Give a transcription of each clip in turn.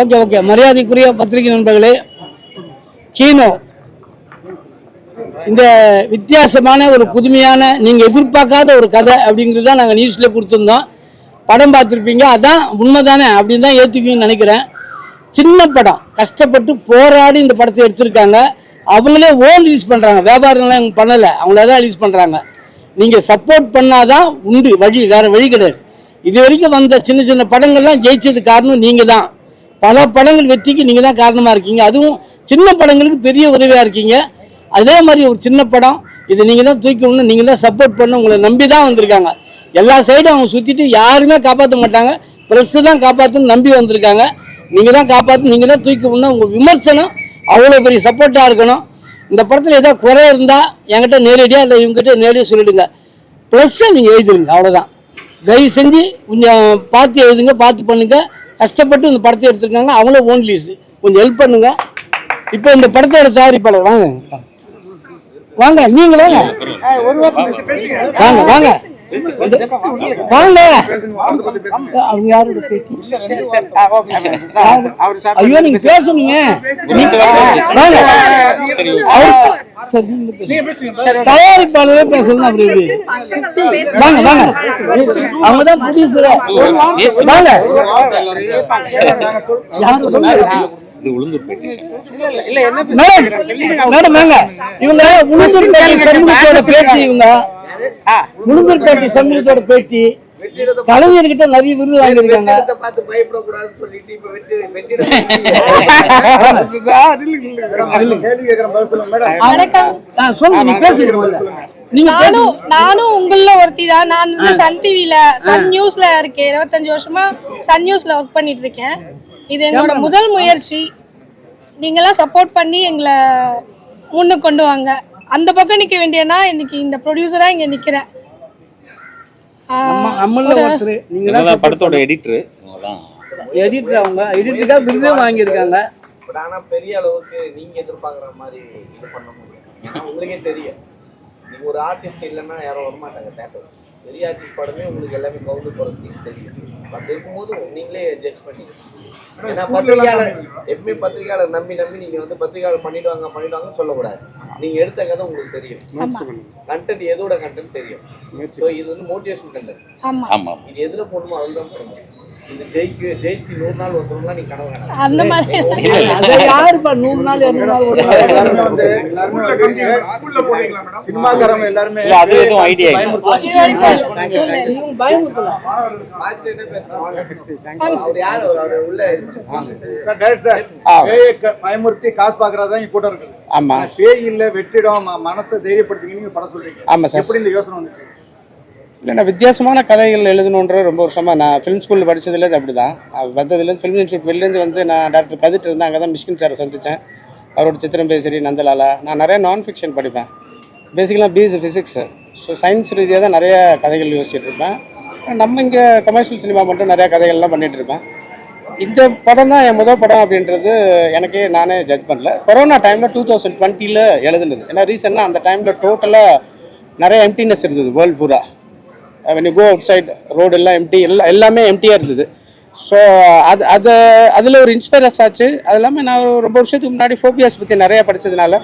Okay okay. மரியாதைக்குரிய பத்திரிகை நண்பர்களே சீனோ இந்த வித்தியாசமான ஒரு புதுமையான நீங்கள் எதிர்பார்க்காத ஒரு கதை அப்படிங்கிறது தான் நாங்கள் நியூஸில் கொடுத்துருந்தோம். படம் பார்த்துருப்பீங்க. அதான் உண்மைதானே அப்படின்னு தான் ஏற்றுக்குவீங்கன்னு நினைக்கிறேன். சின்ன படம். கஷ்டப்பட்டு போராடி இந்த படத்தை எடுத்திருக்காங்க. அவங்களே ஓன் ரிலீஸ் பண்ணுறாங்க வியாபாரம்லாம் பண்ணலை. அவங்கள தான் ரிலீஸ் பண்ணுறாங்க நீங்கள் சப்போர்ட் பண்ணாதான் உண்டு. வழி வேறு வழி கிடையாது. இது வரைக்கும் வந்த சின்ன சின்ன படங்கள்லாம் ஜெயிச்சதுக்கு காரணம் நீங்கள் தான் பல படங்கள் வெற்றிக்கு நீங்கள் தான் காரணமாக இருக்கீங்க. அதுவும் சின்ன படங்களுக்கு பெரிய உதவியாக இருக்கீங்க. அதே மாதிரி ஒரு சின்ன படம் இது நீங்கள் தான் தூக்கணும்னு நீங்கள் தான் சப்போர்ட் பண்ண உங்களை நம்பி தான் வந்திருக்காங்க. எல்லா சைடும் அவங்க சுற்றிட்டு யாருமே காப்பாற்ற மாட்டாங்க. ப்ரெஸ்ஸு தான் காப்பாற்றணும்னு நம்பி வந்திருக்காங்க. நீங்கள் தான் காப்பாற்று நீங்கள் தான் தூக்கணும்னா உங்கள் விமர்சனம் அவ்வளோ பெரிய சப்போர்ட்டாக இருக்கணும். இந்த படத்தில் ஏதோ குறை இருந்தால் என்கிட்ட நேரடியாக இல்லை இவங்ககிட்ட நேரடியாக சொல்லிவிடுங்க ப்ளஸ்ஸை நீங்கள் எழுதிடுங்க. அவ்வளோதான் தயவு செஞ்சு கொஞ்சம் பார்த்து எழுதுங்க பார்த்து பண்ணுங்க. கஷ்டப்பட்டு இந்த படத்தை எடுத்திருக்காங்க. அவங்களும் ஓன் லீஸ் கொஞ்சம் ஹெல்ப் பண்ணுங்க. இப்போ இந்த படத்தோட தயாரிப்பாளர் வாங்க. வாங்க நீங்க வாங்க. வாங்க வாங்க. வாங்க அவங்க யாரோட ஐயோ நீங்க பேசுனீங்க பேசுங்க. தயாரிப்பாளரே பேசணும் அப்படி. வாங்க வாங்க வாங்க இது உளுந்தூர் பெட்டிஷன் மேடம் மேடம் வாங்க இவங்க உளுந்தூர்பேட்டை சண்முகத்தோட பேட்டி இவங்க. உளுந்தூர்பேட்டை சண்முகத்தோட பேட்டி கலைஞர்கிட்ட நிறைய விருது வாங்கியிருக்காங்க. சொல்லுங்க நீங்க பேசுங்க நானும் நானும் உங்கள ஒருத்தி தான். நான் வந்து சன் டிவில சன் நியூஸ்ல இருக்கேன். இருபத்தஞ்சு வருஷமா சன் நியூஸ்ல ஒர்க் பண்ணிட்டு இருக்கேன். இது எங்களோட முதல் முயற்சி. நீங்களாம் சப்போர்ட் பண்ணி எங்களை முன்னுக்கு கொண்டு வாங்க. அந்த பக்கம் நிக்க வேண்டியனா இன்னைக்கு இந்த ப்ரொடியூசரா இங்க நிக்கிறேன். நம்ம நம்மள ஒருத்தர் நீங்க இவங்க தான் படத்தோட எடிட்டர் எடிட்டர் அவங்க. எடிட்டருக்காக விருதே வாங்கியிருக்காங்க. பட் ஆனா பெரிய அளவுக்கு நீங்க எதிர்பார்க்குற மாதிரி இது பண்ண முடியும் உங்களுக்கே தெரியும். நீங்க ஒரு ஆர்டிஸ்ட் இல்லைன்னா யாரும் வரமாட்டாங்க தேட்டர் பெரிய ஆர்டிஸ்ட் படமே உங்களுக்கு எல்லாமே கவுந்து போகிறதுக்கு தெரியும். அப்படி இருக்கும்போது நீங்களே ஜட்ஜ் பண்ணி ஏன்னா பத்திரிகையாளர் எப்பவுமே பத்திரிகையாளர் நம்பி நம்பி நீங்க வந்து பத்திரிகையாளர் பண்ணிடுவாங்க பண்ணிடுவாங்கன்னு சொல்லக்கூடாது. நீங்க எடுத்த கதை உங்களுக்கு தெரியும். கண்டென்ட் எதோட கண்டென்ட் தெரியும். ஸோ இது வந்து மோட்டிவேஷன் கண்டென்ட் ஆமா. ஆமா இது எதுல போடணுமோ அதுல தான் போடணும். அந்த மாதிரி. அதை யாருப்பா நூறு நாள் இருநூறு நாள் ஒரு சினிமாக்காரங்க எல்லாருமே இல்ல அது எதுவும் ஐடியா இல்லை. இவங்க பயமுறுத்தலாம். பார்த்துட்டு என்ன பேசுறாங்க அவர் யார்? அவர் அவர் உள்ள சார் டைரக்ட் சார். பேயை க- பயமுறுத்தி காசு பாக்குறதா கூட்டம் இருக்குது. ஆமா. பேய் இல்ல வெற்றிடம் மனசை தைரியப்படுத்திங்க நீங்க படம் சொல்றீங்க. ஆமா சார். எப்படி இந்த யோசனை வந்துச்சு? இல்லை நான் வித்தியாசமான கதைகள் எழுதணுன்ற ரொம்ப வருஷமாக நான் ஃபிலிம் ஸ்கூலில் படித்ததுலேருந்து அப்படி தான் வந்ததுலேருந்து ஃபிலிம் இன்ஸ்டியூட் வெளிலேருந்து வந்து நான் டாக்டர் கதிட்டு இருந்தேன். அங்கே தான் மிஷ்கின் சாரை சந்தித்தேன் அவரோட சித்திரம் பேசரி நந்தலாலா. நான் நிறைய நான் ஃபிக்ஷன் படிப்பேன் பேசிக்கலாக பிஎஸ்சி ஃபிசிக்ஸு ஸோ சயின்ஸ் ரீதியாக தான் நிறைய கதைகள் யோசிச்சுட்டு இருப்பேன். நம்ம இங்கே கமர்ஷியல் சினிமா மட்டும் நிறையா கதைகள்லாம் பண்ணிகிட்ருப்பேன் இருப்பேன். இந்த படம் தான் என் முதல் படம் அப்படின்றது எனக்கே நானே ஜட்ஜ் பண்ணல. கொரோனா டைமில் டூ தௌசண்ட் டுவெண்ட்டியில் எழுதுனது. ஏன்னா ரீசன்னா அந்த டைமில் டோட்டலாக நிறைய எம்டினஸ் இருந்தது வேர்ல்டு பூரா. When you go outside road எல்லாம் எம்டி எல்லாம் எல்லாமே எம்டியாக இருந்தது. ஸோ அது அது அதில் ஒரு இன்ஸ்பைரஸ் ஆச்சு. அது இல்லாமல் நான் ஒரு ரொம்ப வருஷத்துக்கு முன்னாடி ஃபோபியாஸ் பற்றி நிறையா படித்ததுனால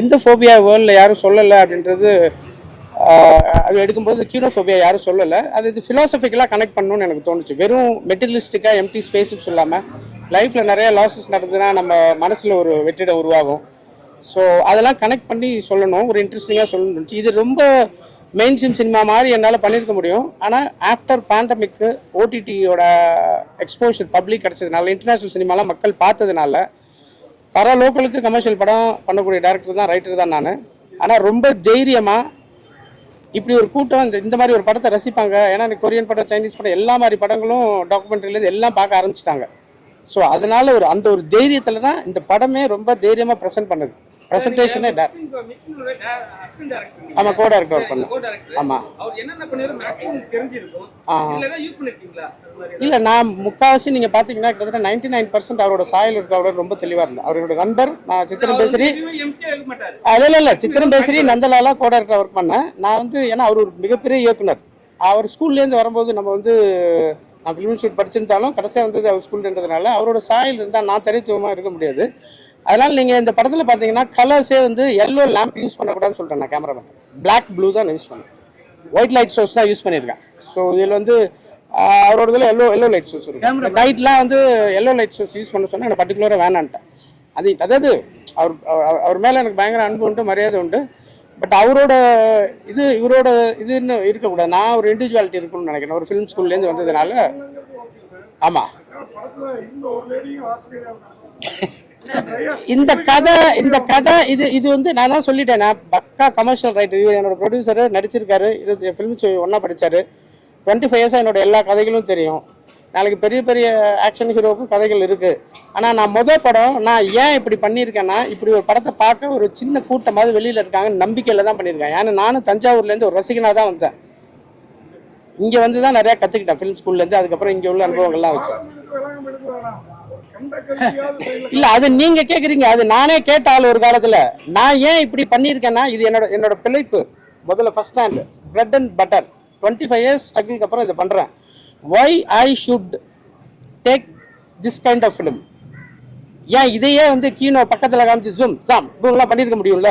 எந்த ஃபோபியா வேர்ல்டில் யாரும் சொல்லலை அப்படின்றது அது எடுக்கும்போது கியூனோஃபோபியா யாரும் சொல்லலை. அது இது ஃபிலாசபிக்கலாக கனெக்ட் பண்ணணும்னு எனக்கு தோணுச்சு. வெறும் மெட்டீரியலிஸ்டிக்காக எம்டி ஸ்பேஸ்னு சொல்லாமல் லைஃப்பில் நிறைய லாசஸ் நடந்ததுன்னா நம்ம மனசில் ஒரு வெற்றிடம் உருவாகும். ஸோ அதெல்லாம் கனெக்ட் பண்ணி சொல்லணும். ஒரு இன்ட்ரெஸ்டிங்காக சொல்லணும்னு இது ரொம்ப மெயின் ஸ்ட்ரீம் சினிமா மாதிரி என்னால் பண்ணியிருக்க முடியும். ஆனால் ஆஃப்டர் பேண்டமிக்கு ஓடிடியோட எக்ஸ்போஷர் பப்ளிக் கிடச்சதுனால இன்டர்நேஷ்னல் சினிமாலாம் மக்கள் பார்த்ததுனால பல லோக்கலுக்கு கமர்ஷியல் படம் பண்ணக்கூடிய டேரக்டர் தான் ரைட்டர் தான் நான். ஆனால் ரொம்ப தைரியமாக இப்படி ஒரு கூட்டம் இந்த இந்த மாதிரி ஒரு படத்தை ரசிப்பாங்க. ஏன்னா கொரியன் படம் சைனீஸ் படம் எல்லா மாதிரி படங்களும் டாக்குமெண்ட்ரிலேருந்து எல்லாம் பார்க்க ஆரம்பிச்சிட்டாங்க. ஸோ அதனால ஒரு அந்த ஒரு தைரியத்தில் தான் இந்த படமே ரொம்ப தைரியமாக ப்ரெசென்ட் பண்ணுது. ப்ரெசன்டேஷனே ஆமாம் கோ டேரக்டர் ஒர்க் பண்ணேன் ஆமாம் ஆ. இல்ல இல்லை நான் முக்காவாசி நீங்கள் பார்த்தீங்கன்னா கிட்டத்தட்ட நைன்டி நைன் பர்சன்ட் அவரோட சாயல் இருக்க அவரோட ரொம்ப தெளிவாக இருந்தேன். அவரோட நண்பர் நான் சித்திரம் பேசுறி. அதில் இல்லை சித்திரம் பேசுறி நந்தலாலா கோ டேரக்டர் ஒர்க் பண்ணேன். நான் வந்து ஏன்னா அவர் ஒரு மிகப்பெரிய இயக்குனர். அவர் ஸ்கூல்லேருந்து வரும்போது நம்ம வந்து நான் ஃபிலிம் ஷூட் படிச்சிருந்தாலும் கடைசியாக வந்தது அவர் ஸ்கூல்ன்றதுனால அவரோட சாயல் இருந்தால் நான் தனித்துவமாக இருக்க முடியாது. அதனால் நீங்கள் இந்த படத்தில் பார்த்தீங்கன்னா கலர்ஸே வந்து எல்லோ லேம்ப் யூஸ் பண்ணக்கூடாதுன்னு சொல்லிட்டேன் நான் கேமராமேன் பிளாக் ப்ளூ தான் யூஸ் பண்ணேன். ஒயிட் லைட் சோர்ஸ் தான் யூஸ் பண்ணியிருக்கேன். ஸோ இதில் வந்து அவரோட இதில் எல்லோ எல்லோ லைட் சோர்ஸ் இருக்கு. நைட்லாம் வந்து எல்லோ லைட் சோர்ஸ் யூஸ் பண்ண சொன்னால் எனக்கு பர்டிகுலராக வேணான்ட்டேன். அது அதாவது அவர் அவர்- அவர் மேலே எனக்கு பயங்கர அன்பு உண்டு மரியாதை உண்டு. பட் அவரோட இது இவரோட இதுன்னு இருக்கக்கூடாது. நான் ஒரு இண்டிவிஜுவாலிட்டி இருக்கணும்னு நினைக்கிறேன். ஒரு ஃபிலிம் ஸ்கூல்லேருந்து வந்ததுனால. ஆமாம் இந்த கதை இந்த கதை இது இது வந்து நான் தான் சொல்லிட்டேன். நான் பக்கா கமர்ஷியல் ரைட்டர் இது என்னோட ப்ரொடியூசர் நடிச்சிருக்காரு. இருபது ஃபிலிம்ஸ் ஒன்றா படிச்சாரு. டுவெண்ட்டி ஃபைவ் இயர்ஸாக என்னோட எல்லா கதைகளும் தெரியும். நாளைக்கு பெரிய பெரிய ஆக்ஷன் ஹீரோவுக்கும் கதைகள் இருக்கு. ஆனால் நான் மொதல் படம் நான் ஏன் இப்படி பண்ணியிருக்கேன்னா இப்படி ஒரு படத்தை பார்க்க ஒரு சின்ன கூட்டமாவது வெளியில் இருக்காங்க நம்பிக்கையில் தான் பண்ணியிருக்கேன். ஏன்னா நானும் தஞ்சாவூர்லேருந்து ஒரு ரசிகனாக தான் வந்தேன். இங்கே வந்து தான் நிறையா கற்றுக்கிட்டேன் ஃபிலிம் ஸ்கூல்லேருந்து அதுக்கப்புறம் இங்கே உள்ள அனுபவங்கள்லாம் வச்சு. இல்ல அது நீங்க கேக்குறீங்க. அது நானே கேட்ட ஆள் ஒரு காலத்துல. நான் ஏன் இப்படி பண்ணியிருக்கேன்னா இது என்னோட என்னோட பிழைப்பு. முதல்ல first stand bread and butter twenty five years ஸ்ட்ரகிளுக்கு அப்புறம் இதை பண்றேன். Why I should take this kind of film ஏன் இதையே வந்து கீனோ பக்கத்தில் காமிச்சு ஜூம் ஜாம் ஜூம்லாம் பண்ணியிருக்க முடியும்ல?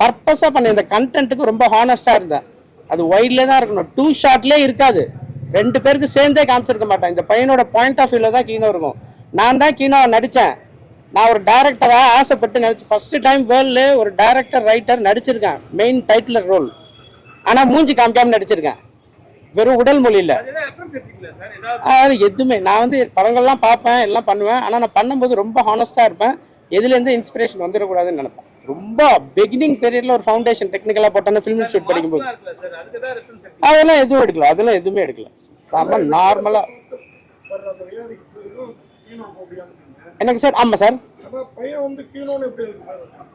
பர்பஸாக பண்ண இந்த கண்டென்ட்டுக்கு ரொம்ப ஹானஸ்டாக இருந்தேன். அது ஒயிட்ல தான் இருக்கணும். டூ ஷார்ட்லேயே இருக்காது. ரெண்டு பேருக்கு சேர்ந்தே காமிச்சிருக்க மாட்டேன். இந்த பையனோட பாயிண்ட் ஆஃப் வியூவில் தான் கீனோ இருக்கும். நான் தான் கீனோ நடித்தேன் நான் ஒரு டேரக்டராக ஆசைப்பட்டு நடிச்சு ஃபர்ஸ்ட் டைம் வேர்ல்டு ஒரு டேரக்டர் ரைட்டர் நடிச்சிருக்கேன் மெயின் டைட்டிலர் ரோல் ஆனால் மூஞ்சி காமிக்காம நடிச்சிருக்கேன் வெறும் உடல் மொழியில் அது எதுவுமே நான் வந்து படங்கள்லாம் பார்ப்பேன் எல்லாம் பண்ணுவேன் ஆனால் நான் பண்ணும்போது ரொம்ப ஹானஸ்டாக இருப்பேன் எதுலேருந்து இன்ஸ்பிரேஷன் வந்துடக்கூடாதுன்னு நினைப்பேன் ரொம்ப பிகினிங் பீரியட்ல ஒரு ஃபவுண்டேஷன் டெக்னிக்கலாக போட்டோன்னா ஃபிலிம் ஷூட் படிக்கும்போது அதெல்லாம் எதுவும் எடுக்கல அதெல்லாம் எதுவுமே எடுக்கல நம்ம நார்மலாக எனக்கு சார்? ஆமாம் சார். பையன் வந்து கீழோன்னு எப்படி இருக்கு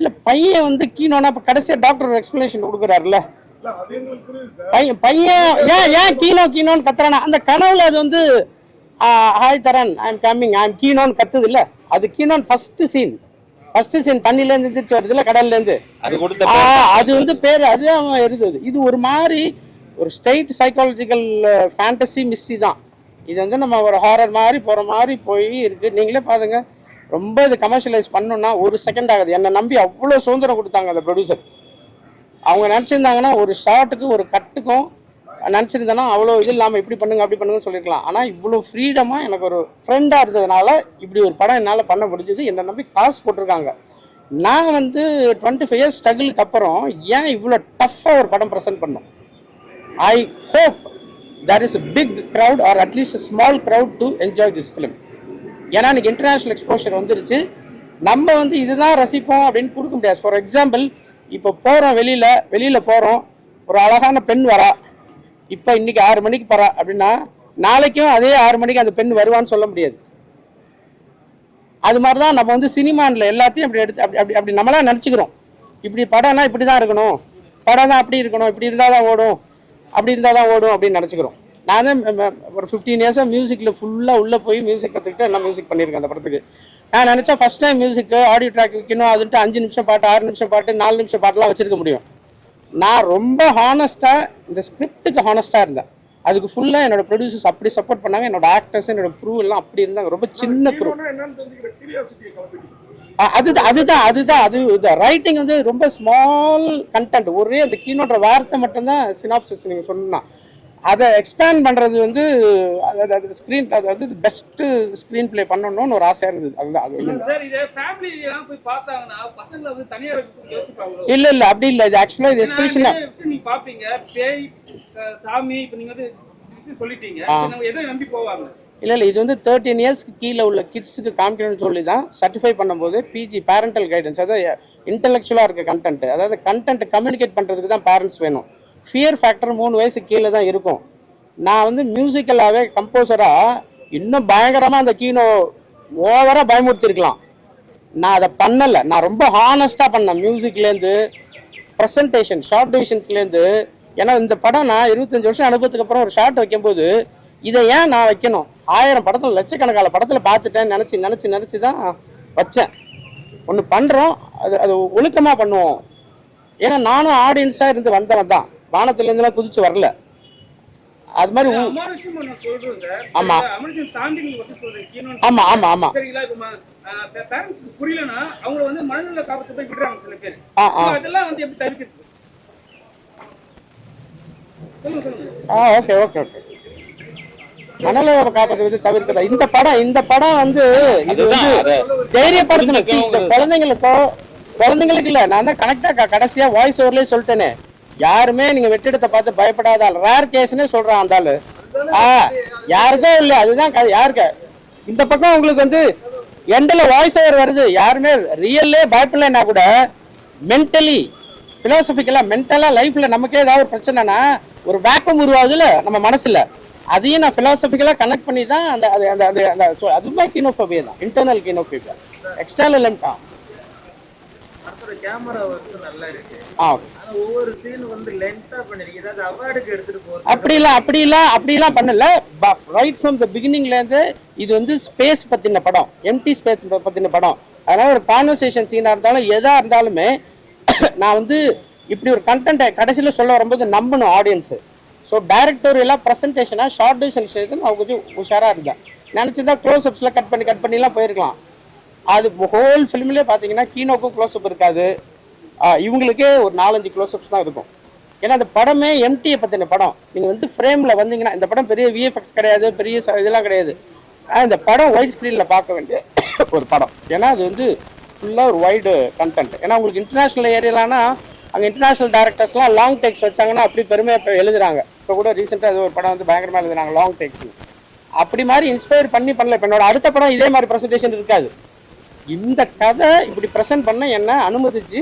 இல்லை பையன் வந்து கீனோனா இப்போ கடைசியாக டாக்டர் எக்ஸ்பிளனேஷன் கொடுக்குறாருல்ல. பையன் பையன் ஏன் ஏன் கீனோ கீனோன்னு கத்துறானா? அந்த கனவுல அது வந்து hi Tharan I am coming I am கீனோன்னு கத்துது இல்ல. அது Keenon first scene first scene தண்ணில இருந்து எந்திரிச்சு வருது இல்ல கடல்ல இருந்து. அது கொடுத்த அது வந்து பேர் அது அவன் இருந்தது இது ஒரு மாதிரி ஒரு ஸ்ட்ரைட் சைக்காலஜிக்கல் ஃபேண்டசி மிஸ்டி தான். இது வந்து நம்ம ஒரு ஹாரர் மாதிரி போற மாதிரி போய் இருக்கு. நீங்களே பாருங்க. ரொம்ப இது கமர்ஷியலைஸ் பண்ணணும்னா ஒரு செகண்ட் ஆகுது. என்னை நம்பி அவ்வளோ சுதந்திரம் கொடுத்தாங்க அந்த ப்ரொடியூசர் அவங்க நினச்சிருந்தாங்கன்னா ஒரு ஷார்ட்டுக்கு ஒரு கட்டுக்கும் நினச்சிருந்தேன்னா அவ்வளோ இது இல்லாமல் இப்படி பண்ணுங்க அப்படி பண்ணுங்கன்னு சொல்லியிருக்கலாம் ஆனால் இவ்வளோ ஃப்ரீடமாக எனக்கு ஒரு ஃப்ரெண்டாக இருந்ததுனால இப்படி ஒரு படம் என்னால் பண்ண முடிஞ்சது. என்னை நம்பி காசு போட்டிருக்காங்க. நான் வந்து டுவெண்ட்டி ஃபைவ் இயர்ஸ் ஸ்ட்ரகிளுக்கு அப்புறம் ஏன் இவ்வளோ டஃப்பாக ஒரு படம் ப்ரெசென்ட் பண்ணோம்? I hope there is big crowd or at least small crowd to enjoy this film ஏன்னா எனக்கு இன்டர்நேஷ்னல் எக்ஸ்போஷர் வந்துருச்சு. நம்ம வந்து இதுதான் ரசிப்போம் அப்படின்னு கொடுக்க முடியாது. ஃபார் எக்ஸாம்பிள் இப்போ போகிறோம் வெளியில் வெளியில் போகிறோம் ஒரு அழகான பெண் வரா. இப்போ இன்னைக்கு ஆறு மணிக்கு போகிறா அப்படின்னா நாளைக்கும் அதே ஆறு மணிக்கு அந்த பெண் வருவான்னு சொல்ல முடியாது. அது மாதிரி தான் நம்ம வந்து சினிமானில் எல்லாத்தையும் அப்படி எடுத்து அப்படி அப்படி அப்படி நம்மளாம் நினச்சிக்கிறோம். இப்படி படம்னா இப்படி தான் இருக்கணும். படம் தான் அப்படி இருக்கணும். இப்படி இருந்தால் தான் ஓடும். அப்படி இருந்தால் தான் ஓடும் அப்படின்னு நினச்சிக்கிறோம். நான் தான் ஒரு ஃபிஃப்டீன் இயர்ஸாக மியூசிக்கில் ஃபுல்லாக உள்ளே போய் மியூசிக் கற்றுக்கிட்டு எல்லாம் மியூசிக் பண்ணியிருக்கேன் அந்த படத்துக்கு. நான் நினச்சா ஃபஸ்ட் டைம் மியூசிக்கு ஆடியோ ட்ராக் வைக்கணும் அதுன்ட்டு அஞ்சு நிமிஷம் பாட்டு ஆறு நிமிஷம் பாட்டு நாலு நிமிஷம் பாட்டுலாம் வச்சிருக்க முடியும். நான் ரொம்ப ஹானஸ்ட்டாக இந்த ஸ்கிரிப்டுக்கு ஹானஸ்ட்டாக இருந்தேன். அதுக்கு ஃபுல்லாக என்னோட ப்ரொடியூசர்ஸ் அப்படி சப்போர்ட் பண்ணாங்க. என்னோட ஆக்டர்ஸ் என்னோட ப்ரூவ் எல்லாம் அப்படி இருந்தாங்க. ரொம்ப சின்ன ப்ரூவ் அதுதான் அதுதான் அதுதான் அது ரைட்டிங் வந்து ரொம்ப ஸ்மால் கண்டென்ட் ஒரே அந்த கீனோட வார்த்தை மட்டும்தான் சினாப்சிஸ் நீங்கள் சொன்னா. அதை எக்ஸ்பேண்ட் பண்ணுறது வந்து அது ஸ்க்ரீன் அது வந்து பெஸ்ட்டு ஸ்க்ரீன் ப்ளே பண்ணணும்னு ஒரு ஆசையாக இருந்தது. அதுதான் அது இல்ல. இல்ல அப்படி இல்லை. இது ஆக்சுவலாக இது எஸ்பெஷலாக சாமி இப்ப நீங்க வந்து சொல்லிட்டீங்க. எதை நம்பி போவாங்க? இல்லை இல்லை இது வந்து தேர்ட்டின் இயர்ஸ்க்கு கீழே உள்ள கிட்ஸுக்கு காமிக்கணும்னு சொல்லி தான் சர்டிஃபை பண்ணும்போது பிஜி பேரண்டல் கைடன்ஸ் அதாவது இன்டெலெக்சுவலாக இருக்க கண்டென்ட் அதாவது கண்டென்ட் கம்யூனிகேட் பண்ணுறதுக்கு தான் பேரண்ட்ஸ் வேணும். ஃபியர் ஃபேக்டர் மூணு வயசு கீழே தான் இருக்கும். நான் வந்து மியூசிக்கலாகவே கம்போசராக இன்னும் பயங்கரமாக அந்த கீனோ ஓவராக பயமுறுத்திருக்கலாம். நான் அதை பண்ணலை. நான் ரொம்ப ஹானஸ்ட்டாக பண்ணேன் மியூசிக்லேருந்து ப்ரெசன்டேஷன் ஷார்ட் டிவிஷன்ஸ்லேருந்து ஏன்னா இந்த படம் நான் இருபத்தஞ்சி வருஷம் அனுபவத்துக்கு அப்புறம் ஒரு ஷார்ட் வைக்கும்போது இதை ஏன் நான் வைக்கணும்? ஆயிரம் படத்தில் லட்சக்கணக்கான படத்தில் பார்த்துட்டேன் நினச்சி நினச்சி நினச்சி தான் வச்சேன். ஒன்று பண்ணுறோம் அது அது ஒழுக்கமாக பண்ணுவோம். ஏன்னா நானும் ஆடியன்ஸாக இருந்து வந்தவன் தான். வானத்துலேருந்துலாம் குதிச்சு வரல. அது மாதிரி நான் சொல்றேன் சார் ஆமா. புரியலன்னா அவங்க வந்து மனநல காப்பத்தை போய் விடுறாங்க சில பேர். ஆ ஆ. So அதெல்லாம் வந்து எப்படி தவிர்க்கிறது? ஆ ஓகே ஓகே ஓகே. காப்பதை வந்து தவிர்க்கிறதா இந்த படம் இந்த படம் வந்து இது வந்து தைரியப்படுத்தணும் இந்த. குழந்தைங்களுக்கோ குழந்தைங்களுக்கு இல்ல நான் தான் கனெக்டா கடைசியா வாய்ஸ் ஓவர்லயே சொல்லிட்டேனே. யாருமே நீங்க வெற்றிடத்தை பார்த்து பயப்படாத ஆள். ரேர் கேஸ்னே சொல்றான் அந்த ஆளு. ஆ யாருக்கோ இல்ல அதுதான் யாருக்கு? இந்த பக்கம் உங்களுக்கு வந்து எண்டில் வாய்ஸ் ஓவர் வருது. யாருமே ரியல்லே பயப்படலைன்னா கூட மென்டலி ஃபிலாசபிக்கலாக மென்டலாக லைஃப்பில் நமக்கே ஏதாவது ஒரு பிரச்சனைனா ஒரு வேக்கம் உருவாகுதுல நம்ம மனசில். அதையும் நான் ஃபிலாசபிக்கலாக கனெக்ட் பண்ணி தான் அந்த அது அந்த அது அந்த ஸோ அதுவுமே கீனோஃபோபியா தான். இன்டர்னல் கீனோஃபோபியா எக்ஸ்டர்னல் இருக்கு. ஆ. அப்படிலாம் அப்படிலாம் அப்படிலாம் பண்ணல. ரைட் ஃப்ரம் த பிகினிங்லேருந்து இது வந்து ஸ்பேஸ் பற்றின படம். எம்டி ஸ்பேஸ் பற்றின படம். அதனால ஒரு கான்வர்சேஷன் சீனாக இருந்தாலும் எதாக இருந்தாலுமே நான் வந்து இப்படி ஒரு கண்டென்ட்டை கடைசியில் சொல்ல வரும்போது நம்பணும் ஆடியன்ஸு ஸோ டைரக்டோரியெல்லாம் ப்ரெசன்டேஷனாக ஷார்ட் டியூஷன் விஷயத்தில் அவங்க கொஞ்சம் உஷாராக இருந்தேன். நினச்சிருந்தா க்ளோஸ்அப்ஸில் கட் பண்ணி கட் பண்ணிலாம் போயிருக்கலாம். அது ஹோல் ஃபிலிம்லேயே பார்த்தீங்கன்னா கீனோக்கும் க்ளோஸ்அப் இருக்காது. இவங்களுக்கே ஒரு நாலஞ்சு க்ளோஸ்அப்ஸ் தான் இருக்கும். ஏன்னா அந்த படமே எம்டியை பற்றின படம். நீங்கள் வந்து ஃப்ரேமில் வந்தீங்கன்னா இந்த படம் பெரிய விஎஃப்எக்ஸ் கிடையாது பெரிய இதெல்லாம் கிடையாது. இந்த படம் ஒயிட் ஸ்க்ரீனில் பார்க்க வேண்டிய ஒரு படம். ஏன்னா அது வந்து ஃபுல்லாக ஒரு வைடு கண்டென்ட் ஏன்னா உங்களுக்கு இன்டர்நேஷ்னல் ஏரியாலானா அங்கே இன்டர்நேஷ்னல் டேரக்டர்ஸ்லாம் லாங் டேக்ஸ் வச்சாங்கன்னா அப்படி பெருமையாக இப்போ எழுதுறாங்க. இப்போ கூட ரீசெண்டாக ஒரு படம் வந்து பயங்கரமாக எழுதுனாங்க லாங் டேக்ஸ் அப்படி மாதிரி இன்ஸ்பயர் பண்ணி பண்ணல. இப்போ என்னோட அடுத்த படம் இதே மாதிரி ப்ரெசன்டேஷன் இருக்காது. இந்த கதை இப்படி ப்ரெசென்ட் பண்ண என்ன அனுமதிச்சு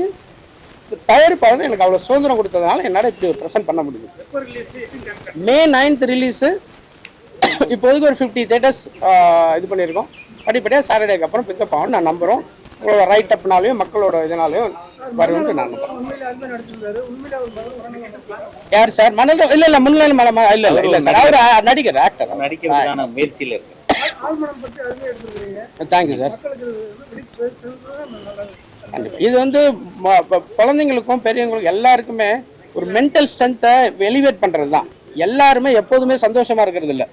தயாரிப்பாளர் எனக்கு அவ்வளோ சுதந்திரம் கொடுத்ததுனால என்னால் இப்படி ஒரு ப்ரெசென்ட் பண்ண முடியுது. மே நைன்த் ரிலீஸு இப்போதைக்கு ஒரு ஃபிஃப்டி தேட்டர்ஸ் இது பண்ணியிருக்கோம். படிப்படியாக சாட்டர்டேக்கு அப்புறம் பிக்கப் ஆகும் நான் நம்புகிறோம் உங்களோட ரைட் அப்னாலையும் மக்களோட இதனாலையும் நான் யார் சார்? மணல் இல்லை இல்லை முன்னிலை மலை இல்லை இல்லை இல்லை சார். அவர் நடிகர் ஆக்டர் நடிக்கிறதுக்கான முயற்சியில இருக்கு. Thank you sir. இது வந்து குழந்தைங்களுக்கும் பெரியவங்களுக்கும் எல்லாருக்குமே ஒரு மென்டல் ஸ்ட்ரென்த்தை எலிவேட் பண்ணுறது தான் எல்லாருமே எப்போதுமே சந்தோஷமா இருக்கிறது இல்லை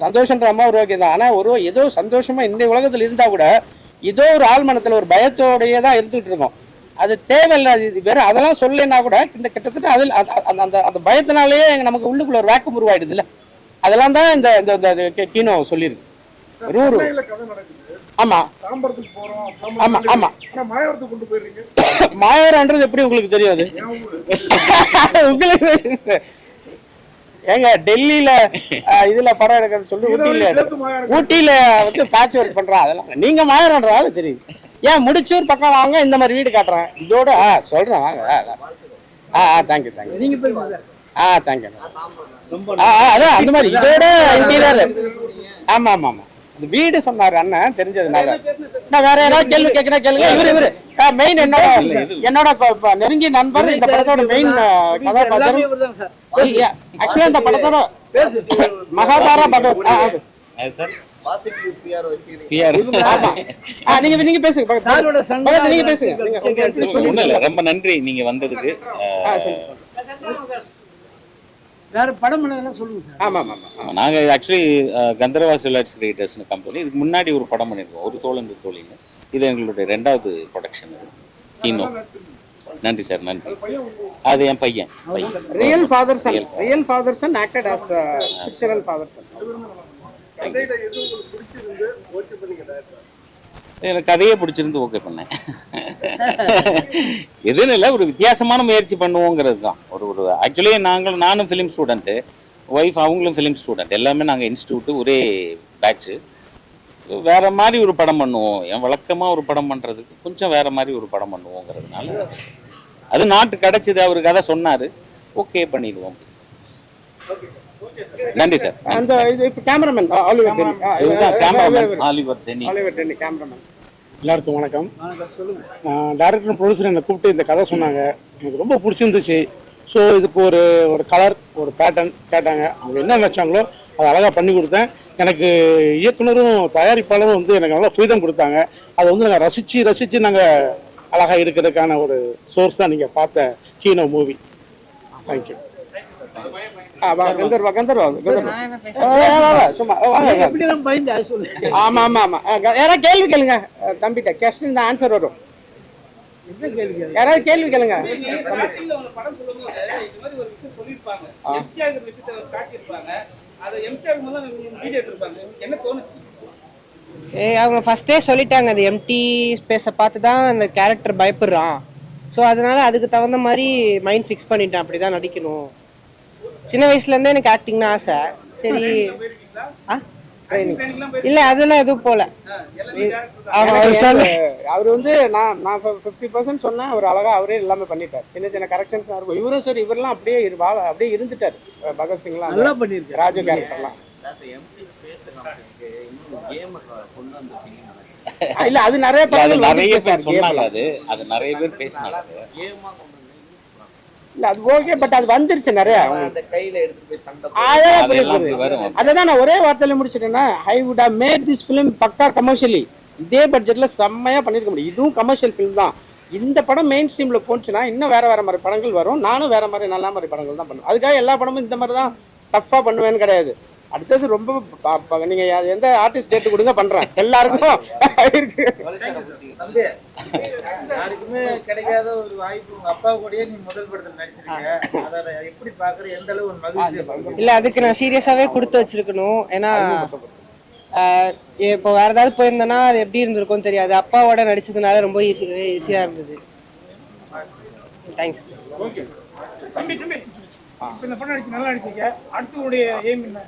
சந்தோஷன்ற அம்மா ஒரு வகை தான் ஆனால் ஒரு ஏதோ சந்தோஷமா இந்த உலகத்தில் இருந்தால் கூட ஏதோ ஒரு ஆழ்மனத்தில் ஒரு பயத்தோடையே தான் இருந்துகிட்டு இருக்கோம். அது தேவையில்லை அது இது வேற அதெல்லாம் சொல்லலைன்னா கூட இந்த கிட்டத்தட்ட அதில் அந்த- அந்த- பயத்தினாலேயே நமக்கு உள்ளுக்குள்ள ஒரு வேக்கம் உருவாயிடுது இல்லை? அதெல்லாம் தான் இந்த இந்த கீனோ சொல்லியிருக்கு. நடக்குது. ஆமாம் தாம்பரத்துக்கு போறோம் ஆமா ஆமா. ஆனா மாயவரத்துக்கு கொண்டு போயிருக்கீங்க மாயவரன்றது எப்படி உங்களுக்கு தெரியாது? உங்களுக்கு ஏங்க டெல்லியில இதுல படம் எடுக்கிறேன்னு சொல்லி ஊட்டியில ஊட்டியில வந்து பேட்ச் ஒர்க் பண்றான் அதெல்லாம் நீங்க மாயவரன்றாலும் தெரியுது. ஏன் முடிச்சூர் பக்கம் வாங்க இந்த மாதிரி வீடு காட்டுறேன்? இதோட ஆ சொல்றேன் வாங்க ஆ, ஆ. தேங்க்யூ தேங்க்யூ நீங்க ஆ தேங்க்யூ ஆ, அதான் அந்த மாதிரி இதோட இன்டீரியர் ஆமா ஆமா ஆமா. இந்த வீடு சொன்னாரு அண்ணன் தெரிஞ்சதுனால. நான் வேற யாராவது கேள்வி கேட்கிறேன் கேளுங்க. இவரு இவரு. மெயின் என்னோட என்னோட நெருங்கிய நண்பர் இந்த படத்தோட மெயின் கதாபாத்திரம். சார். ஆக்சுவலா இந்த படத்தோட மகாபாரா பகவத் நீங்க நீங்க பேசுங்க. ரொம்ப நன்றி நீங்க வந்ததுக்கு. வேற படம் பண்ணதெல்லாம் சொல்லுங்க சார். ஆமா ஆமா ஆமா. ஆமா, நாங்க ஆக்சுவலி கந்தர்வா சிலாட்ஸ் கிரியேட்டர்ஸ்னு கம்பெனி இதுக்கு முன்னாடி ஒரு படம் பண்ணியிருக்கோம் ஒரு தோல் இந்த தோழின்னு இது எங்களுடைய ரெண்டாவது ப்ரொடக்ஷன் கீனோ நன்றி சார் நன்றி. அது என் பையன். பையன். Real father son real father son acted as fictional father son எனக்கு கதையே பிடிச்சிருந்து ஓகே பண்ணேன். எதுன்னு இல்லை ஒரு வித்தியாசமான முயற்சி பண்ணுவோங்கிறது தான் ஒரு ஒரு ஆக்சுவலி நாங்கள் நானும் ஃபிலிம் ஸ்டூடெண்ட்டு ஒய்ஃப் அவங்களும் ஃபிலிம் ஸ்டூடெண்ட் எல்லாமே நாங்கள் இன்ஸ்டியூட்டு ஒரே பேட்ச்சு வேற மாதிரி ஒரு படம் பண்ணுவோம். என் வழக்கமாக ஒரு படம் பண்ணுறதுக்கு கொஞ்சம் வேற மாதிரி ஒரு படம் பண்ணுவோங்கிறதுனால அது நாட்டு கிடச்சிது அவர் கதை சொன்னார். ஓகே பண்ணிடுவோம். நன்றி சார். அந்த இது இப்போ கேமராமேன் ஆலிவர் டென்னி இதுதான் cameraman Oliver Denny Oliver Denny cameraman எல்லாருக்கும் வணக்கம். டேரக்டர் ப்ரொடியூசர் என்னை கூப்பிட்டு இந்த கதை சொன்னாங்க. எனக்கு ரொம்ப பிடிச்சிருந்துச்சு. ஸோ இதுக்கு ஒரு ஒரு கலர் ஒரு பேட்டர்ன் கேட்டாங்க. அவங்க என்ன நினச்சாங்களோ அதை அழகாக பண்ணி கொடுத்தேன். எனக்கு இயக்குனரும் தயாரிப்பாளரும் வந்து எனக்கு நல்லா ஃப்ரீடம் கொடுத்தாங்க. அதை வந்து நாங்கள் ரசித்து ரசித்து நாங்கள் அழகாக இருக்கிறதுக்கான ஒரு சோர்ஸ் தான் நீங்கள் பார்த்த Keno movie thank you Gandharva Gandharva சும்மா ஆமா ஆமா ஆமா. யாராவது கேள்வி கேளுங்க. தம்பிட்ட கொஸ்டின் தான் ஆன்சர் வரும். யாராவது கேள்வி கேளுங்க. ஸ்டார்டிங்ல உங்க படம் சொல்லும்போது இந்த மாதிரி ஒரு விஷயம் சொல்லியிருப்பாங்க. எம்டி ஆகிற விஷயத்தை காட்டியிருப்பாங்க. அதை எம்டி ஆகும் போது வீடியோ எடுத்திருப்பாங்க. என்ன தோணுச்சு? ஏ அவங்க ஃபர்ஸ்டே சொல்லிட்டாங்க அது எம்டி ஸ்பேஸை பார்த்து தான் அந்த கேரக்டர் பயப்படுறான். ஸோ அதனால அதுக்கு தகுந்த மாதிரி மைண்ட் ஃபிக்ஸ் பண்ணிட்டேன். அப்படி தான் நடிக்கணும். சின்ன வயசுலேருந்தே எனக்கு ஆக்டிங்னு ஆசை. சரி. ஆ? இல்லை அதெல்லாம் எதுவும் அவங்க அவர் வந்து நான் நான் ஃபிஃப்டி பர்சன்ட் சொன்னேன். அவர் அழகா அவரே எல்லாமே பண்ணிட்டார். சின்ன சின்ன கரெக்ஷன்ஸ் இருக்கும். இவரும் சரி இவரெல்லாம் அப்படியே வாழ அப்படியே இருந்துட்டார். பகத்சிங்லாம் நல்லா பண்ணியிருக்காரு. ராஜு கேரக்டர்லாம் இல்ல அது நிறைய இல்ல, அது படங்கள் நிறைய வந்துச்சு பேர் சார் சொன்னாங்க கேம்ல. அது. அது நிறைய பேர் பேசினாங்க. இல்ல அது ஓகே பட் அது வந்துருச்சு நிறைய. அததான் நான் ஒரே வார்த்தையில முடிச்சிட்டேன்னா I would have made this film பக்கா கமர்ஷியலி இதே பட்ஜெட்ல செம்மையா பண்ணிருக்க முடியும். இதுவும் கமர்ஷியல் ஃபிலிம் தான். இந்த படம் மெயின் ஸ்ட்ரீம்ல போச்சுன்னா இன்னும் வேற வேற மாதிரி படங்கள் வரும். நானும் வேற மாதிரி நல்ல மாதிரி படங்கள் தான் பண்ணுவேன். அதுக்காக எல்லா படமும் இந்த மாதிரி தான் டஃப்பா பண்ணுவேன்னு கிடையாது. அடுத்தது ரொம்ப ப- ப- நீங்க எந்த ஆர்டிஸ்ட் டேட் கொடுங்க பண்றேன். எல்லாருக்கும் இருக்கு. தம்பி யாருக்குமே கிடைக்காத ஒரு வாய்ப்பு உங்க அப்பா கூடயே நீ முதல் படத்தில் நடிச்சிருக்க. அதை எப்படி பாக்குற எந்த அளவு ஒரு மகிழ்ச்சி இல்லை அதுக்கு நான் சீரியஸாகவே கொடுத்து வச்சிருக்கணும். ஏன்னா இப்போ வேற ஏதாவது போயிருந்தேன்னா அது எப்படி இருந்திருக்கும்னு தெரியாது. அப்பாவோட நடிச்சதுனால ரொம்ப ஈஸி ஈஸியாக இருந்தது. தேங்க்ஸ் ஓகே தம்பி தம்பி இப்போ இந்த படம் நடிச்சு நல்லா நடிச்சீங்க அடுத்து உங்களுடைய எய்ம் என்ன?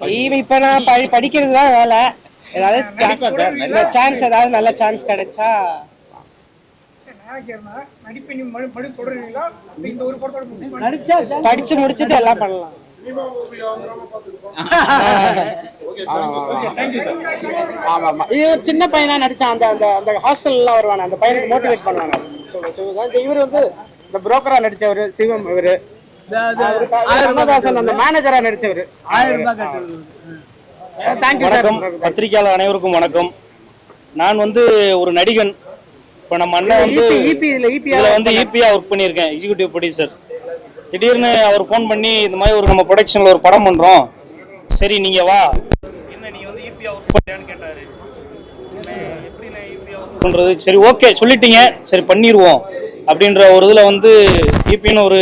ஈவன் இப்போ நான் படி படிக்கிறது தான் வேலை. ஏதாவது சான்ஸ் ஏதாவது நல்ல சான்ஸ் கிடைச்சா. நடிச்சா படிச்சு முடிச்சுட்டு எல்லாம் பண்ணலாம். ஆமா ஆமா இது ஒரு சின்ன பையனா நடிச்சான் அந்த அந்த அந்த ஹாஸ்டல்லாம் வருவானே அந்த பையனுக்கு மோட்டிவேட் பண்ணுவாங்க இவர் வந்து இந்த புரோக்கரா நடிச்சவர் சிவம் இவரு. கண்ணதாசன் அந்த மேனேஜரா நடிச்சவர். வணக்கம். சார் பத்திரிகையாளர் அனைவருக்கும் வணக்கம். நான் வந்து ஒரு நடிகன். இப்போ நம்ம அண்ணன் வந்து இபி இதுல இபி இதில் வந்து ஈபியா ஒர்க் பண்ணியிருக்கேன். எக்ஸிக்யூட்டிவ் ப்ரொடியூசர் திடீர்னு அவர் ஃபோன் பண்ணி இந்த மாதிரி ஒரு நம்ம ப்ரொடக்ஷனில் ஒரு படம் பண்ணுறோம் சரி நீங்கள் வா. என்ன நீ வந்து ஒர்க் பண்ணுறியான்னு கேட்டார். எப்படி நான் ஒர்க் பண்ணுறது சரி ஓகே சொல்லிட்டீங்க. சரி பண்ணிடுவோம் அப்படின்ற ஒரு இதில் வந்து ஈபின்னு ஒரு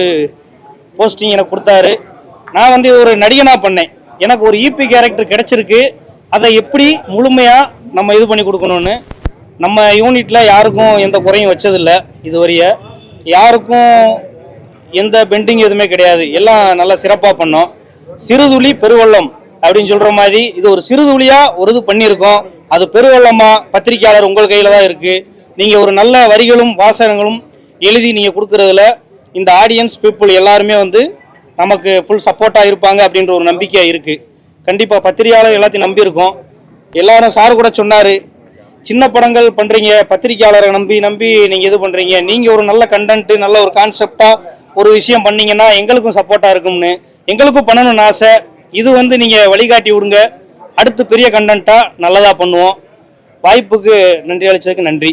போஸ்டிங் எனக்கு கொடுத்தாரு. நான் வந்து ஒரு நடிகனாக பண்ணேன். எனக்கு ஒரு ஈபி கேரக்டர் கிடச்சிருக்கு. அதை எப்படி முழுமையாக நம்ம இது பண்ணி கொடுக்கணும்னு நம்ம யூனிட்டில் யாருக்கும் எந்த குறையும் வச்சதில்லை. இதுவரைய யாருக்கும் எந்த பெண்டிங் எதுவுமே கிடையாது. எல்லாம் நல்லா சிறப்பாக பண்ணோம். சிறுதுளி பெருவள்ளம் அப்படின்னு சொல்கிற மாதிரி இது ஒரு சிறுதுளியாக ஒரு இது பண்ணியிருக்கோம். அது பெருவள்ளமாக பத்திரிக்கையாளர் உங்கள் கையில் தான் இருக்குது நீங்கள் ஒரு நல்ல வரிகளும் வாசகங்களும் எழுதி நீங்கள் கொடுக்குறதுல இந்த ஆடியன்ஸ் பீப்புள் எல்லாருமே வந்து நமக்கு ஃபுல் சப்போர்ட்டாக இருப்பாங்க அப்படின்ற ஒரு நம்பிக்கை இருக்குது கண்டிப்பாக பத்திரிகையாளர் எல்லாத்தையும் நம்பியிருக்கோம். எல்லாரும் சார் கூட சொன்னார் சின்ன படங்கள் பண்ணுறீங்க பத்திரிக்கையாளரை நம்பி நம்பி நீங்கள் இது பண்ணுறீங்க நீங்கள் ஒரு நல்ல கண்டென்ட்டு நல்ல ஒரு கான்செப்டாக ஒரு விஷயம் பண்ணீங்கன்னா எங்களுக்கும் சப்போர்ட்டாக இருக்கும்னு. எங்களுக்கும் பண்ணணும்னு ஆசை. இது வந்து நீங்கள் வழிகாட்டி விடுங்க. அடுத்து பெரிய கண்டென்ட்டாக நல்லதாக பண்ணுவோம். வாய்ப்புக்கு நன்றி அளித்ததுக்கு நன்றி.